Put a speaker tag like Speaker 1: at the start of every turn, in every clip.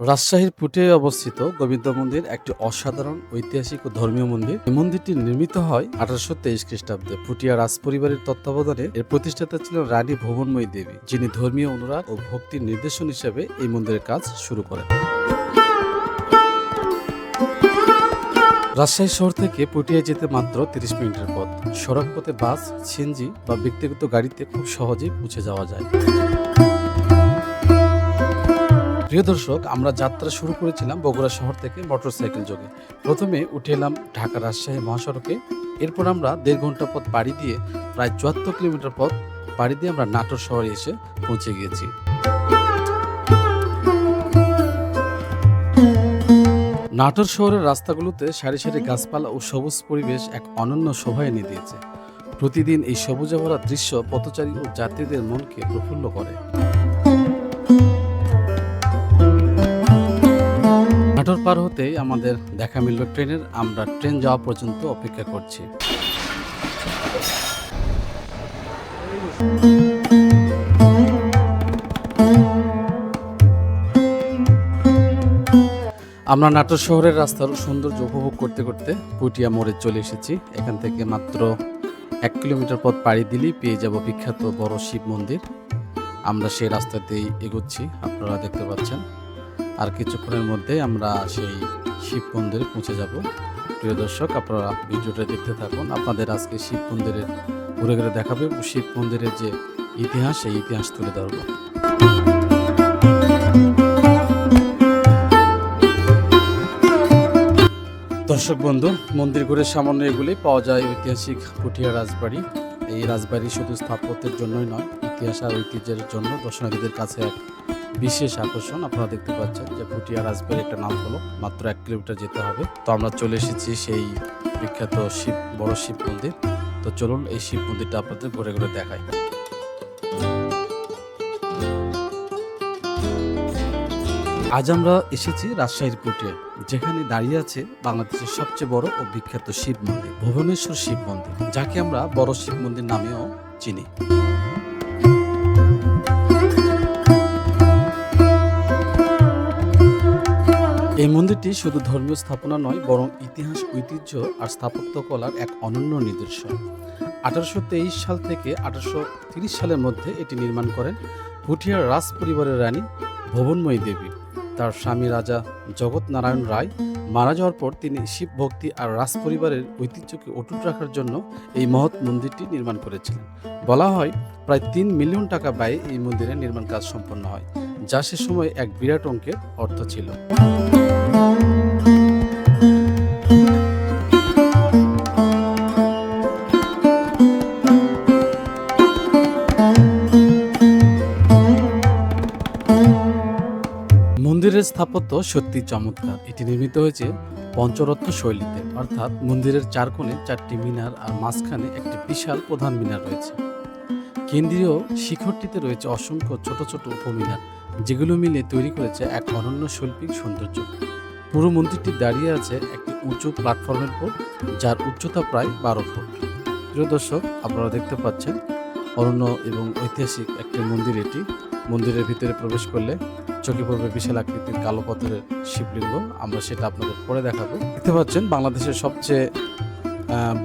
Speaker 1: রাজশাহীর পুটে অবস্থিত গোবিন্দ মন্দির একটি অসাধারণ ঐতিহাসিক ও ধর্মীয় মন্দির। এই মন্দিরটি নির্মিত হয় আঠারোশো তেইশ খ্রিস্টাব্দে। পুটিয়া রাজপরিবারের তত্ত্বাবধানে এর প্রতিষ্ঠাতা ছিলেন রানী ভুবনময়ী দেবী, যিনি ধর্মীয় অনুরাগ ও ভক্তির নির্দেশন হিসেবে এই মন্দিরের কাজ শুরু করেন। রাজশাহী শহর থেকে পুটিয়া যেতে মাত্র তিরিশ মিনিটের পথ। সড়ক পথে বাস, সিএনজি বা ব্যক্তিগত গাড়িতে খুব সহজেই পৌঁছে যাওয়া যায়। প্রিয় দর্শক, আমরা যাত্রা শুরু করেছিলাম বগুড়া শহর থেকে মোটরসাইকেল যোগে। প্রথমে উঠে এলাম ঢাকা রাজশাহী মহাসড়কে। এরপর আমরা দেড় ঘণ্টা পথ পাড়ি দিয়ে, প্রায় চুয়াত্তর কিলোমিটার পথ পাড়ি দিয়ে আমরা নাটোর শহরে এসে পৌঁছে গিয়েছি। নাটোর শহরের রাস্তাগুলোতে সারি সারি গাছপালা ও সবুজ পরিবেশ এক অনন্য শোভা এনে দিয়েছে। প্রতিদিন এই সবুজে ভরা দৃশ্য পথচারী ও যাত্রীদের মনকে প্রফুল্ল করে। পার হতেই আমাদের দেখা মিলল ট্রেনের। আমরা ট্রেন যাওয়া পর্যন্ত অপেক্ষা করছি। আমরা নাটোর শহরের রাস্তার সৌন্দর্য উপভোগ করতে করতে পুটিয়া মোড়ে চলে এসেছি। এখান থেকে মাত্র এক কিলোমিটার পথ পাড়ি দিলেই পেয়ে যাব বিখ্যাত বড় শিব মন্দির। আমরা সেই রাস্তাতেই এগোচ্ছি, আপনারা দেখতে পাচ্ছেন। আর কিছুক্ষণের মধ্যে আমরা সেই শিব মন্দিরে পৌঁছে যাব। প্রিয় দর্শক, আপনারা ভিডিওটা দেখতে থাকুন। আপনাদের আজকে শিব মন্দিরের ঘুরে ঘুরে দেখাবে শিব মন্দিরের যে ইতিহাস, সেই ইতিহাস তুলে ধরবো। দর্শক বন্ধু, মন্দির ঘুরে সামান্য এগুলি পাওয়া যায় ঐতিহাসিক পুঠিয়া রাজবাড়ি। এই রাজবাড়ি শুধু স্থাপত্যের জন্যই নয়, ইতিহাস আর ঐতিহ্যের জন্য দর্শনার্থীদের কাছে এক বিশেষ আকর্ষণ। আপনারা দেখতে পাচ্ছেন যে ভুটিয়া রাজবাড়ির একটা নাম হলো, মাত্র এক কিলোমিটার যেতে হবে। তো আমরা চলে এসেছি সেই বিখ্যাত শিব, বড় শিব মন্দির। তো চলুন এই শিব মন্দিরটা আপনাদের ঘুরে ঘুরে দেখাই। আজ আমরা এসেছি রাজশাহীর পুটিয়া যেখানে দাঁড়িয়ে আছে বাংলাদেশের সবচেয়ে বড় ও বিখ্যাত শিব মন্দির, ভুবনেশ্বর শিব মন্দির, যাকে আমরা বড় শিব মন্দির নামেও চিনি। এই মন্দিরটি শুধু ধর্মীয় স্থাপনা নয়, বরং ইতিহাস, ঐতিহ্য আর স্থাপত্য কলার এক অনন্য নিদর্শন। আঠারোশো তেইশ সাল থেকে আঠারোশো সালের মধ্যে এটি নির্মাণ করেন পুঠিয়ার রাজ পরিবারের রানী ভুবনময়ী দেবী। তার স্বামী রাজা জগৎ নারায়ণ রায় মারা যাওয়ার পর তিনি শিব ভক্তি আর রাজ পরিবারের ঐতিহ্যকে অটুট রাখার জন্য এই মহৎ মন্দিরটি নির্মাণ করেছিলেন। বলা হয়, প্রায় তিন মিলিয়ন টাকা ব্যয়ে এই মন্দিরের নির্মাণ কাজ সম্পন্ন হয়, যা সে সময় এক বিরাট অঙ্কের অর্থ ছিল। স্থাপত্য সত্যি চমৎকার। এটি নির্মিত হয়েছে পঞ্চরত্ন শৈলীতে, অর্থাৎ মন্দিরের চার কোণে চারটি মিনার আর মাঝখানে একটি বিশাল প্রধান মিনার রয়েছে। কেন্দ্রীয় শিখরটিতে রয়েছে অসংখ্য ছোট ছোট উপমিনার, যেগুলো মিলে তৈরি করেছে এক অনন্য শৈল্পিক সৌন্দর্য। পুরো মন্দিরটি দাঁড়িয়ে আছে একটি উঁচু প্ল্যাটফর্মের উপর, যার উচ্চতা প্রায় বারো ফুট। প্রিয় দর্শক, আপনারা দেখতে পাচ্ছেন অনন্য এবং ঐতিহাসিক একটি মন্দির এটি। মন্দিরের ভিতরে প্রবেশ করলে চোখে পড়বে বিশাল আকৃতির কালো পাথরের শিবলিঙ্গ। আমরা সেটা আপনাদের পরে দেখাবো। দেখতে পাচ্ছেন, বাংলাদেশের সবচেয়ে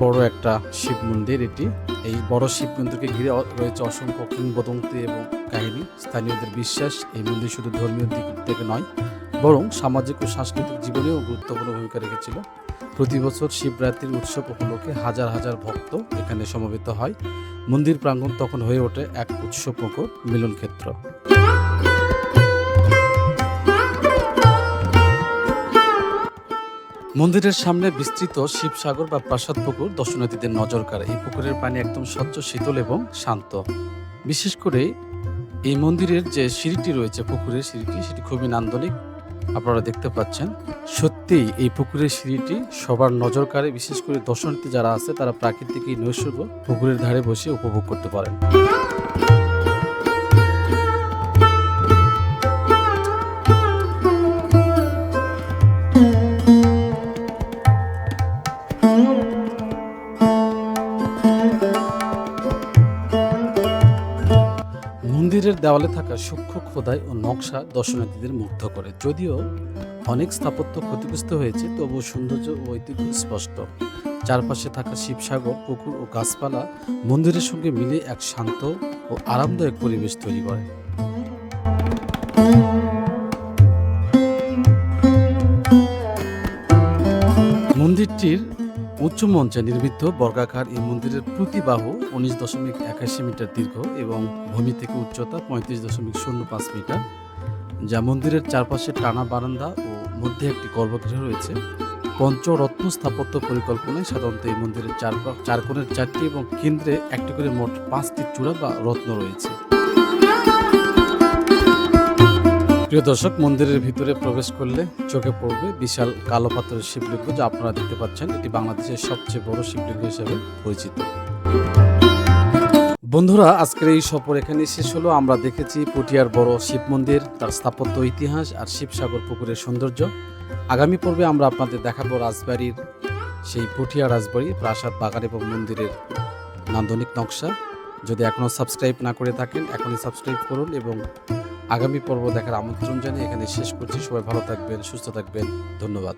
Speaker 1: বড় একটা শিব মন্দির এটি। এই বড় শিব মন্দিরকে ঘিরে রয়েছে অসংখ্য কিংবদন্তি এবং কাহিনী। স্থানীয়দের বিশ্বাস, এই মন্দির শুধু ধর্মীয় দিক থেকে নয়, বরং সামাজিক ও সাংস্কৃতিক জীবনেও গুরুত্বপূর্ণ ভূমিকা রেখেছিল। প্রতি বছর শিবরাত্রির উৎসব উপলক্ষে হাজার হাজার ভক্ত এখানে সমবেত হয়। মন্দির প্রাঙ্গণ তখন হয়ে ওঠে এক উৎসবমুখর মিলন ক্ষেত্র মন্দিরের সামনে বিস্তৃত শিবসাগর বা প্রাসাদ পুকুর দর্শনার্থীদের নজর কাড়ে। এই পুকুরের পানি একদম স্বচ্ছ, শীতল এবং শান্ত। বিশেষ করে এই মন্দিরের যে সিঁড়িটি রয়েছে, পুকুরের সিঁড়িটি, সেটি খুবই নান্দনিক। আপনারা দেখতে পাচ্ছেন। সত্যি এই পুকুরের সিঁড়িটি সবার নজর কাড়ে, বিশেষ করে দর্শনার্থী যারা আছে, তারা প্রাকৃতিক এই নৈসর্গ পুকুরের ধারে বসে উপভোগ করতে পারেন। মন্দিরের দেওয়ালে থাকা সূক্ষ্ম খোদাই ও নকশা দর্শনার্থীদের মুগ্ধ করে। যদিও অনেক স্থাপত্য ক্ষতিগ্রস্ত হয়েছে, তবুও সৌন্দর্য ও ঐতিহ্য স্পষ্ট। চারপাশে থাকা শিবসাগর, পুকুর ও গাছপালা মন্দিরের সঙ্গে মিলে এক শান্ত ও আরামদায়ক পরিবেশ তৈরি করে। মন্দিরটির উচ্চ মঞ্চে নির্মিত বর্গাকার এই মন্দিরের প্রতি বাহু উনিশ দশমিক একাশি মিটার দীর্ঘ এবং ভূমি থেকে উচ্চতা পঁয়ত্রিশ দশমিক শূন্য পাঁচ মিটার, যা মন্দিরের চারপাশে টানা বারান্দা ও মধ্যে একটি গর্ভগৃহ রয়েছে। পঞ্চরত্ন স্থাপত্য পরিকল্পনায় সাধারণত এই মন্দিরের চার চার কোণের চারটি এবং কেন্দ্রে একটি করে মোট পাঁচটি চূড়া বা রত্ন রয়েছে। প্রিয় দর্শক, মন্দিরের ভিতরে প্রবেশ করলে চোখে পড়বে বিশাল কালো পাথরের শিবলিঙ্গ যা আপনারা দেখতে পাচ্ছেন। এটি বাংলাদেশের সবচেয়ে বড় শিবলিঙ্গ হিসেবে পরিচিত। বন্ধুরা, আজকের এই সফর এখানে শেষ হলো। আমরা দেখেছি পটিয়ার বড় শিব মন্দির, তার স্থাপত্য ইতিহাস আর শিবসাগর পুকুরের সৌন্দর্য। আগামী পর্বে আমরা আপনাদের দেখাবো রাজবাড়ির সেই পটিয়া রাজবাড়ি, প্রাসাদ, বাগান এবং মন্দিরের নান্দনিক নকশা। যদি এখনও সাবস্ক্রাইব না করে থাকেন, এখনই সাবস্ক্রাইব করুন এবং আগামী পর্ব দেখার আমন্ত্রণ জানিয়ে এখানে শেষ করছি। সবাই ভালো থাকবেন সুস্থ থাকবেন। ধন্যবাদ।